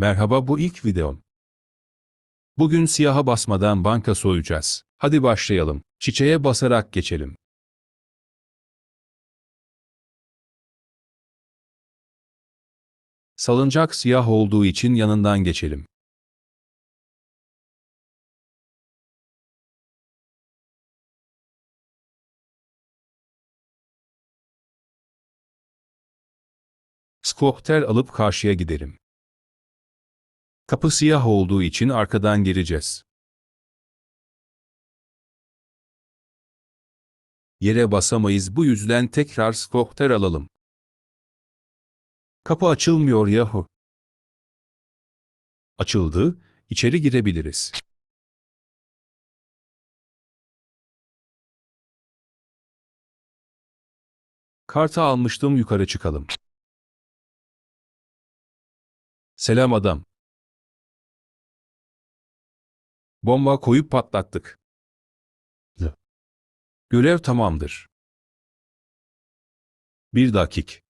Merhaba bu ilk videom. Bugün siyaha basmadan banka soyacağız. Hadi başlayalım. Çiçeğe basarak geçelim. Salıncak siyah olduğu için yanından geçelim. Skopter alıp karşıya gidelim. Kapı siyah olduğu için arkadan gireceğiz. Yere basamayız bu yüzden tekrar skopter alalım. Kapı açılmıyor yahu. Açıldı, içeri girebiliriz. Kartı almıştım yukarı çıkalım. Selam adam. Bomba koyup patlattık. Görev tamamdır. Bir dakik.